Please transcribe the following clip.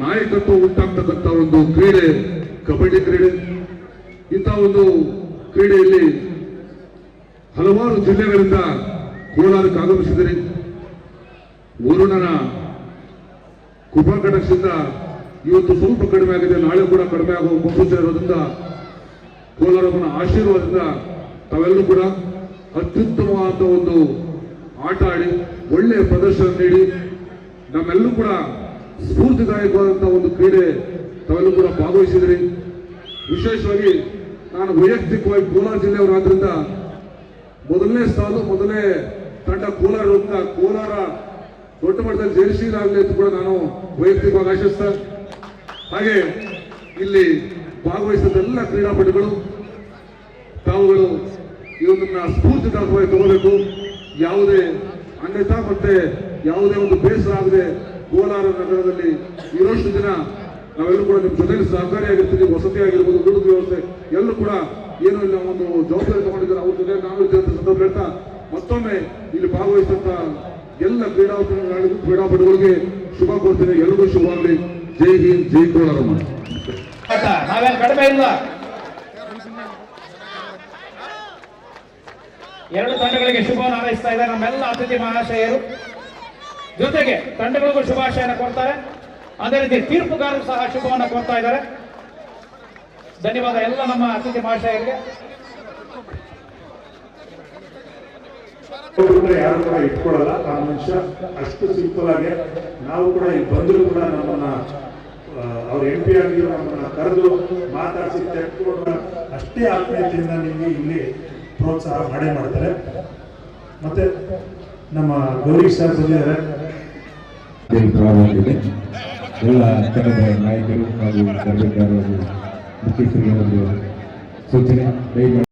ನಾಯಕತ್ವ ಉಂಟಾಗ್ತಕ್ಕಂಥ ಒಂದು ಕ್ರೀಡೆ, ಕಬಡ್ಡಿ ಕ್ರೀಡೆ. ಇಂಥ ಒಂದು ಕ್ರೀಡೆಯಲ್ಲಿ ಹಲವಾರು ಜಿಲ್ಲೆಗಳಿಂದ ಕೋಲಾರಕ್ಕೆ ಆಗಮಿಸಿದರೆ ವರುಣನ ಕೃಪಾ ಇವತ್ತು ಸ್ವಲ್ಪ ಕಡಿಮೆ ಆಗಿದೆ, ನಾಳೆ ಕೂಡ ಕಡಿಮೆ ಆಗುವ ಮುನ್ಸೂಚನೆ ಇರೋದ್ರಿಂದ ಕೋಲಾರಮ್ಮನ ಆಶೀರ್ವಾದದಿಂದ ತಾವೆಲ್ಲರೂ ಕೂಡ ಅತ್ಯುತ್ತಮವಾದ ಒಂದು ಆಟ ಆಡಿ ಒಳ್ಳೆಯ ಪ್ರದರ್ಶನ ನೀಡಿ ನಮ್ಮೆಲ್ಲರೂ ಕೂಡ ಸ್ಫೂರ್ತಿದಾಯಕವಾದಂತಹ ಒಂದು ಕ್ರೀಡೆ ತಾವೆಲ್ಲೂ ಕೂಡ ಭಾಗವಹಿಸಿದ್ರಿ. ವಿಶೇಷವಾಗಿ ನಾನು ವೈಯಕ್ತಿಕವಾಗಿ ಕೋಲಾರ ಜಿಲ್ಲೆಯವರಾದ್ರಿಂದ ಮೊದಲನೇ ಸಾಲು, ಮೊದಲನೇ ತಂಡ ಕೋಲಾರ ಅಂತ ಕೋಲಾರ ದೊಡ್ಡ ಮಟ್ಟದಲ್ಲಿ ಜಯಶೀಲಾಗಲಿ ಅಂತ ಕೂಡ ನಾನು ವೈಯಕ್ತಿಕವಾಗಿ ಆಶಿಸ್ತಾ, ಹಾಗೆ ಇಲ್ಲಿ ಭಾಗವಹಿಸಿದ ಎಲ್ಲ ಕ್ರೀಡಾಪಟುಗಳು, ತಾವುಗಳು ಇವನ್ನ ಸ್ಫೂರ್ತಿದಾಯಕವಾಗಿ ತಗೋಬೇಕು. ಯಾವುದೇ ಅನ್ಯತಾ ಮತ್ತೆ ಯಾವುದೇ ಒಂದು ಬೇಸರ ಆಗದೆ ಕೋಲಾರ ನಗರದಲ್ಲಿ ಇರೋಷ್ಟು ದಿನ ನಾವೆಲ್ಲರೂ ಕೂಡ ನಿಮ್ಮ ಜೊತೆಲಿ ಸಹಕಾರಿಯಾಗಿರ್ತೀವಿ ವಸತಿ ಆಗಿರ್ಬೋದು ಊಟದ ವ್ಯವಸ್ಥೆ, ಎಲ್ಲರೂ ಕೂಡ ಏನು ಇಲ್ಲ, ಒಂದು ಜವಾಬ್ದಾರಿ ತಗೊಂಡಿದ್ದಾರೆ. ಅವ್ರ ಜೊತೆ ನಾವು ಅಂತ ಸಂದರ್ಭ ಹೇಳ್ತಾ ಮತ್ತೊಮ್ಮೆ ಇಲ್ಲಿ ಭಾಗವಹಿಸಿದಂತ ಎಲ್ಲ ಕ್ರೀಡಾಪಟುಗಳಿಗೂ ಕ್ರೀಡಾಪಟುಗಳಿಗೆ ಶುಭ ಕೋರ್ತೀನಿ ಎಲ್ಲರಿಗೂ ಶುಭವಾಗಲಿ ಜೈ ಹಿಂದ್, ಜೈ ಕೋಲಾರ ಕಡಿಮೆ ಇಲ್ಲ. ಎರಡು ತಂಡಗಳಿಗೆ ಶುಭವನ್ನು ಹಾರೈಸ್ತಾ ಇದ್ದಾರೆ ನಮ್ಮೆಲ್ಲ ಅತಿಥಿ ಮಹಾಶಯರು. ಜೊತೆಗೆ ತಂಡಗಳಿಗೂ ಶುಭಾಶಯನ ಕೊಡ್ತಾರೆ ಅದೇ ರೀತಿ ತೀರ್ಪುಗಾರರು ಸಹ ಶುಭವನ್ನು ಕೊಡ್ತಾ ಇದ್ದಾರೆ. ಧನ್ಯವಾದ ಎಲ್ಲ ನಮ್ಮ ಅತಿಥಿ ಮಹಾಶಯರಿಗೆ. ಯಾರು ಕೂಡ ಇಟ್ಕೊಳ್ಳಲ್ಲ. ಆ ಮನುಷ್ಯ, ಅಷ್ಟು ಸಿಂಪಲ್ ಆಗಿ ನಾವು ಕೂಡ ಇಲ್ಲಿ ಬಂದರು ಕೂಡ ನಮ್ಮನ್ನ ಅವ್ರ ಎಂ ಪಿ ಆಗಿ ನಮ್ಮನ್ನ ಕರೆದು ಮಾತಾಡಿಸಿ ತೆಗೆದುಕೊಂಡು ಅಷ್ಟೇ ಆತ್ಮೀಯತೆಯಿಂದ ನಿಮಗೆ ಇಲ್ಲಿ ಪ್ರೋತ್ಸಾಹ ಮಾಡೇ ಮಾಡ್ತಾರೆ. ಮತ್ತೆ ನಮ್ಮ ಗೌರಿ ಸರ್ ಬಂದಿದ್ದಾರೆ. ಪ್ರಾರಂಭವಾಗಿದೆ ಎಲ್ಲ ತಂಡದ ನಾಯಕರು ಹಾಗೂ ತರಬೇತುದಾರರು ಮುಖ್ಯಸ್ಥರಿಗೆ ಒಂದು ಸೂಚನೆ.